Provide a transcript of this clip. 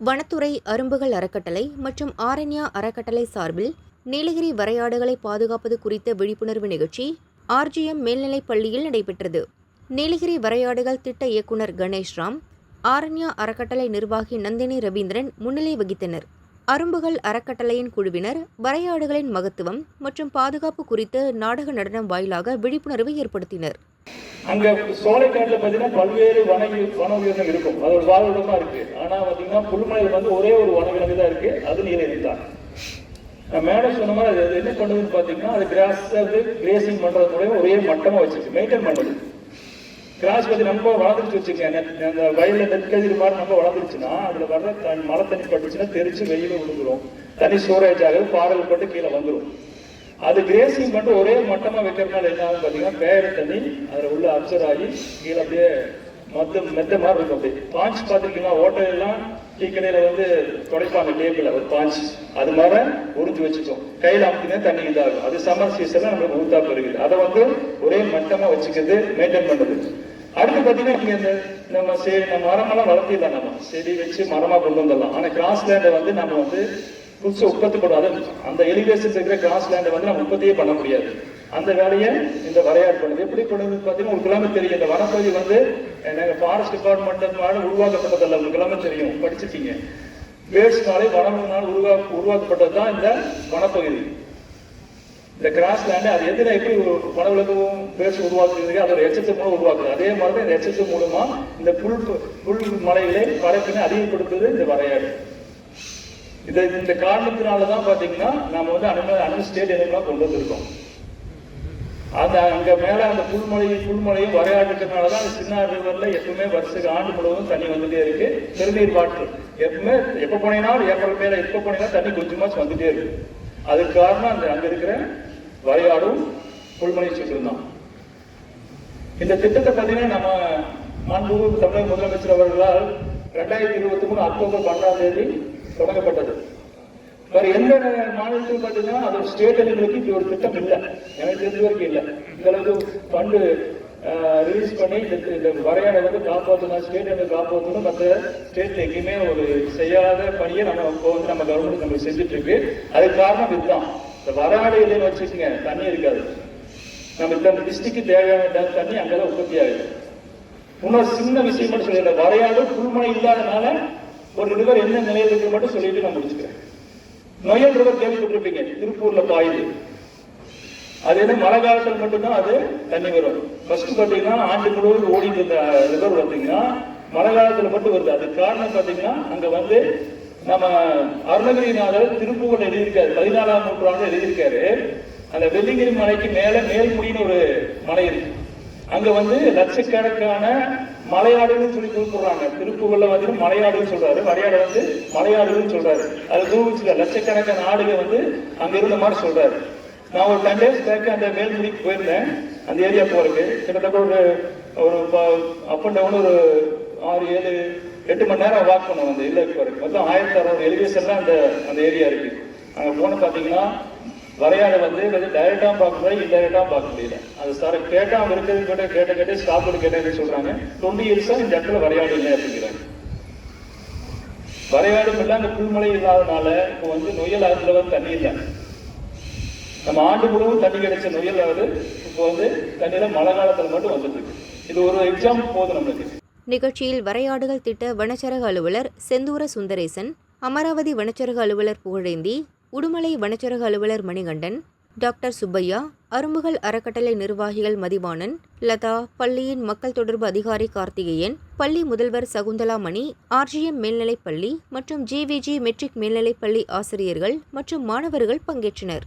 வனத்துறை அரும்புகள் அறக்கட்டளை மற்றும் ஆரண்யா அறக்கட்டளை சார்பில் நீலகிரி வரையாடுகளை பாதுகாப்பது குறித்த விழிப்புணர்வு நிகழ்ச்சி ஆர்ஜிஎம் மேல்நிலைப் பள்ளியில் நடைபெற்றது. நீலகிரி வரையாடுகள் திட்ட இயக்குனர் கணேஷ்ராம் ஆரண்யா அறக்கட்டளை நிர்வாகி நந்தினி ரவீந்திரன் முன்னிலை வகித்தனர். அரும்புகள் அறக்கட்டளையின் குழுவினர் வரையாடுகளின் மகத்துவம் மற்றும் பாதுகாப்பு குறித்து நாடக நடனம் வாயிலாக விழிப்புணர்வு ஏற்படுத்தினர். அங்க சோலைக்காட்டுல பாத்தீங்கன்னா பல்வேறு வன வன உயிரினம் இருக்கும். அது ஒரு வாழ்விடமா இருக்கு. ஆனா பாத்தீங்கன்னா புல்மலையில வந்து ஒரே ஒரு வனவிலங்கு தான் இருக்கு. அது நீலகிரி தான். மேடம் சொன்ன மாதிரி அது என்ன பண்ணுதுன்னு பாத்தீங்கன்னா அது கிராஸ் வந்து கிரேசிங் பண்றது மூலயமா ஒரே மட்டமா வச்சிருக்கு. மெயின்டைன் பண்ணுது கிராஸ் பத்தி நம்ம வளர்ந்துருச்சு வச்சுக்கோங்க. அந்த வயலில் நெற்கதிர் மாதிரி நம்ம வளர்ந்துருச்சுன்னா அதுல வர்ற மழை தண்ணி பட்டுச்சுன்னா தெரிச்சு வெயிலும் விழுந்துரும் தண்ணி ஸ்டோரேஜ் ஆகுது. பாடல் பட்டு கீழே வந்துரும். அது கிரேசிங் மட்டும் ஒரே மட்டமா வைக்கிறதுனால என்ன ஆகும் பாத்தீங்கன்னா பேர தண்ணி அதுல உள்ள அப்சர் ஆகி கீழே அப்படியே மத்த மெத்த மாதிரி இருக்கும் அப்படியே. பாஞ்ச் பார்த்துருக்கீங்களா? ஹோட்டல் எல்லாம் டீ கடையில் வந்து துடைப்பாங்க டேபிள் ஒரு பாஞ்ச் அது மாதிரி உறிஞ்சு வச்சுட்டோம் கையில அப்படின்னா தண்ணி இதாகும். அது சம்மர் சீசன்ல நம்மளுக்கு ஊத்தா போயிருக்குது அதை வந்து ஒரே மட்டமா வச்சுக்கிறது மெயின்டைன் பண்ணுறது அடுத்து பாத்தீங்கன்னா இங்க இந்த நம்ம செடி நம்ம மரமெல்லாம் வளர்த்திடலாம் நம்ம. செடி வச்சு மரமா கொண்டு வந்துடலாம். ஆனா கிராஸ் லேண்டை வந்து நம்ம வந்து புதுசு உற்பத்தி பண்ணாத அந்த எலிவேஷன் இருக்கிற கிராஸ் லேண்டை வந்து நம்ம உற்பத்தியே பண்ண முடியாது. அந்த வேலையை இந்த வரையாடு பண்ணுது. எப்படி பண்ணுது பார்த்தீங்கன்னா உங்களுக்கு எல்லாமே தெரியும். இந்த வனப்பகுதி வந்து நாங்கள் ஃபாரஸ்ட் டிபார்ட்மெண்ட்னால உருவாக்கப்பட்டதல்ல. உங்களுக்கு எல்லாமே தெரியும். படிச்சிருக்கீங்க. வேஸ்ட்னாலே வனம்னால உருவா உருவாக்கப்பட்டது தான் இந்த வனப்பகுதி. இந்த கிராஸ் லேண்டு அது எதில் எப்படி ஒரு வனவிலங்கும் பேச உருவாக்குறது அதோட எச்சத்து மூலம் உருவாக்குது. அதே மாதிரி தான் இந்த எச்சத்து மூலமா இந்த புல் புல் மலைகளை பரப்பினை அதிகப்படுத்துவது இந்த வரையாடு இதை இந்த காரணத்தினால தான் பாத்தீங்கன்னா நம்ம வந்து அனுமதி அனு ஸ்டேட் எதுலாம் கொண்டு வந்திருக்கோம். அந்த அங்க மேல அந்த புல்மலை புல்மலையும் வரையாடுறதுனால தான் அந்த சின்ன ரிவர்ல எப்பவுமே வருஷத்துக்கு ஆண்டு முழுவதும் தண்ணி வந்துட்டே இருக்கு. திருநீர் வாட்டர் எப்பவுமே எப்ப போனீங்கன்னாலும் ஏப்ரல் மேல எப்ப போனீங்கன்னா தண்ணி கொஞ்சமாக வந்துட்டே இருக்கு. அதுக்கு காரணம் அந்த அங்க இருக்கிற வரையாடும் புல்மலை சுற்றும் தான். இந்த திட்டத்தை பார்த்தீங்கன்னா நம்ம மாண்பு தமிழக முதலமைச்சர் அவர்களால் ரெண்டாயிரத்தி இருபத்தி மூணு அக்டோபர் பன்னெண்டாம் தேதி தொடங்கப்பட்டது. வேற எந்த மாநிலத்திலும் பார்த்தீங்கன்னா அது ஸ்டேட் லெவலுக்கு இப்படி ஒரு திட்டம் இல்லை. எனக்கு தெரிஞ்ச வரைக்கும் இல்லை. இந்த அளவுக்கு ஃபண்டு ரிலீஸ் பண்ணி இந்த வரையாடை வந்து காப்பாற்றணும் ஸ்டேட் வந்து காப்பாற்றணும் மற்ற ஸ்டேட்ல எங்கேயுமே ஒரு செய்யாத பணியை நம்ம இப்போ வந்து நம்ம கவர்மெண்ட் நம்ம செஞ்சுட்டு இருக்கு அதுக்கு காரணம் இதுதான். இந்த வரையாடு இல்லைன்னு வச்சுக்கோங்க தண்ணி இருக்காது. நம்ம இந்த டிஸ்ட்ரிக்கு தேவையான தண்ணி அங்கதான் உற்பத்தி ஆகுது. இன்னொரு சின்ன விஷயம் மட்டும் சொல்லிடுறேன் வரையாடு புல்மனை இல்லாதனால ஒரு ரிவர் என்ன நிலையில் இருக்கு மட்டும் சொல்லிட்டு நான் முடிச்சுக்கிறேன். நொயல் ரிவர் கேள்விப்பட்டிருப்பீங்க திருப்பூர்ல பாயுது. அது என்ன மழை காலத்தில் மட்டும்தான் அது தண்ணி வரும். ஃபர்ஸ்ட் பார்த்தீங்கன்னா ஆண்டு முழுவதும் ஓடிட்டு இருந்த ரிவர் பார்த்தீங்கன்னா மழை காலத்தில் மட்டும் வருது. அதுக்கு காரணம் பார்த்தீங்கன்னா அங்க வந்து நம்ம அருணகிரிநாதர் திருப்பூர்ல எழுதியிருக்காரு. பதினாலாம் நூற்றாண்டு எழுதியிருக்காரு. அந்த வெள்ளிங்கிரி மலைக்கு மேலே மேல்முடின்னு ஒரு மலை இருக்கு. அங்க வந்து லட்சக்கணக்கான மலையாடுன்னு சொல்லி கூப்பிடுறாங்க திருப்பூர்ல வந்து மலையாடுன்னு சொல்றாரு. வரையாடு வந்து மலையாடுன்னு சொல்றாரு. அது தூவிச்சுல லட்சக்கணக்கான ஆடுக வந்து அங்க இருந்த மாதிரி சொல்றாரு. நான் ஒரு டென் டேஸ் பேக் அந்த மேல்முடிக்கு போயிருந்தேன். அந்த ஏரியா போறதுக்கு. கிட்டத்தட்ட ஒரு ஒரு அப் அண்ட் டவுன் ஒரு ஆறு ஏழு எட்டு மணி நேரம் வாக் பண்ணுவோம் அந்த இல்லை போறதுக்கு. மொத்தம் ஆயிரத்தி அறுநூறு எலிவேஷன்லாம் அந்த அந்த ஏரியா இருக்கு. அங்கே போன பார்த்தீங்கன்னா வரையாடு வந்து வந்து டைரக்டா பார்க்க முடியாது இன்டைரக்டாக பார்க்க முடியல. அது சார் கேட்டால் அவங்க இருக்கிறது கேட்ட கேட்ட கேட்டு ஸ்டாப் கேட்டேன்னு சொல்றாங்க? டுவெண்ட்டி இயர்ஸாக இந்த இடத்துல வரையாடு இல்லை அப்படிங்கிறாங்க. வரையாடும் இல்லை அந்த புல்மலை இல்லாதனால இப்போ வந்து நொயல் ஆறுல வந்து தண்ணி இல்லை. நம்ம ஆண்டு முழுவதும் தண்ணி கிடைச்ச நொயல் ஆறு இப்போ வந்து தண்ணியில் மழை காலத்தில் மட்டும் வந்துட்டு இருக்கு. இது ஒரு எக்ஸாம் போதும் நம்மளுக்கு. நிகழ்ச்சியில் வரையாடுகள் திட்ட வனச்சரக அலுவலர் செந்தூர சுந்தரேசன் அமராவதி வனச்சரக அலுவலர் புகழேந்தி உடுமலை வனச்சரக அலுவலர் மணிகண்டன் டாக்டர் சுப்பையா அரும்புகள் அறக்கட்டளை நிர்வாகிகள் மதிவாணன் லதா பள்ளியின் மக்கள் தொடர்பு அதிகாரி கார்த்திகேயன் பள்ளி முதல்வர் சகுந்தலா மணி ஆர்ஜிஎம் மேல்நிலைப் பள்ளி மற்றும் ஜிவிஜி மெட்ரிக் மேல்நிலைப்பள்ளி ஆசிரியர்கள் மற்றும் மாணவர்கள் பங்கேற்றனர்.